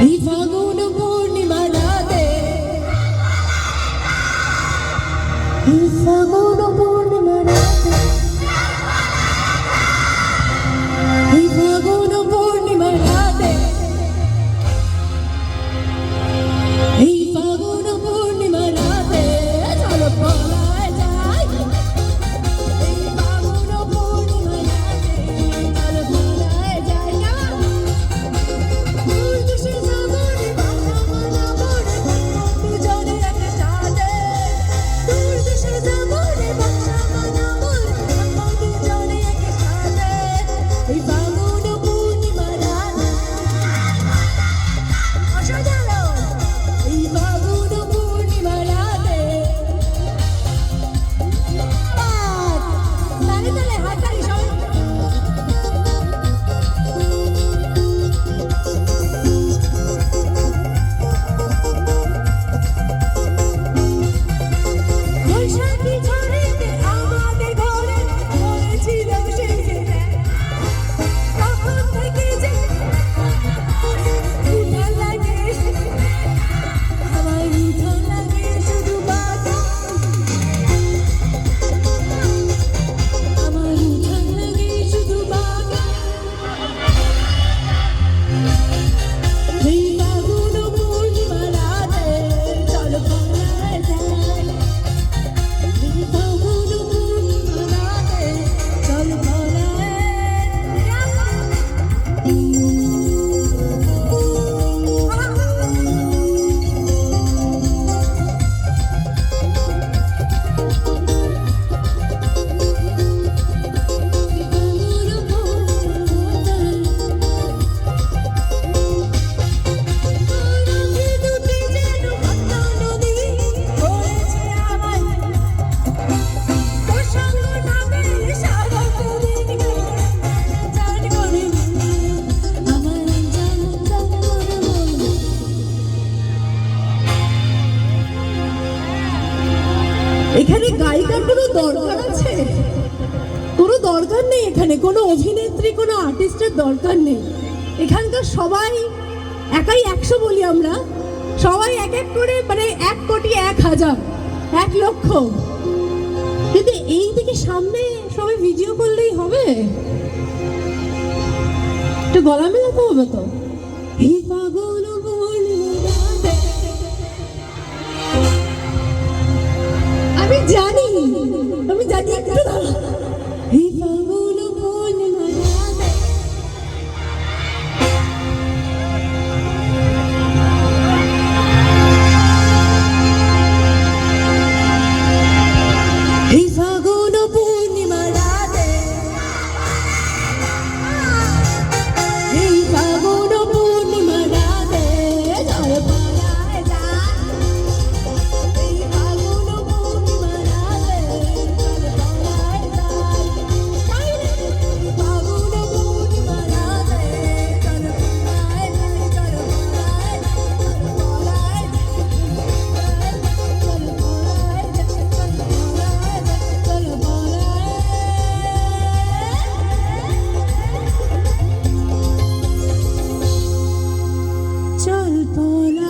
Even Bye. গায়িকার কোনো দরকার আছে? কোনো দরকার নেই এখানে, কোনো অভিনেত্রী, কোনো আর্টিস্টের দরকার নেই। এখানকার সবাই একাই একশো বলি আমরা। সবাই এক এক করে মানে এক কোটি এক হাজার, এক লক্ষ। কিন্তু এই দিকে সামনে সবাই ভিডিও করলেই হবে? একটু গলা মেলাতে হবে তো। আমি জানি চল পলা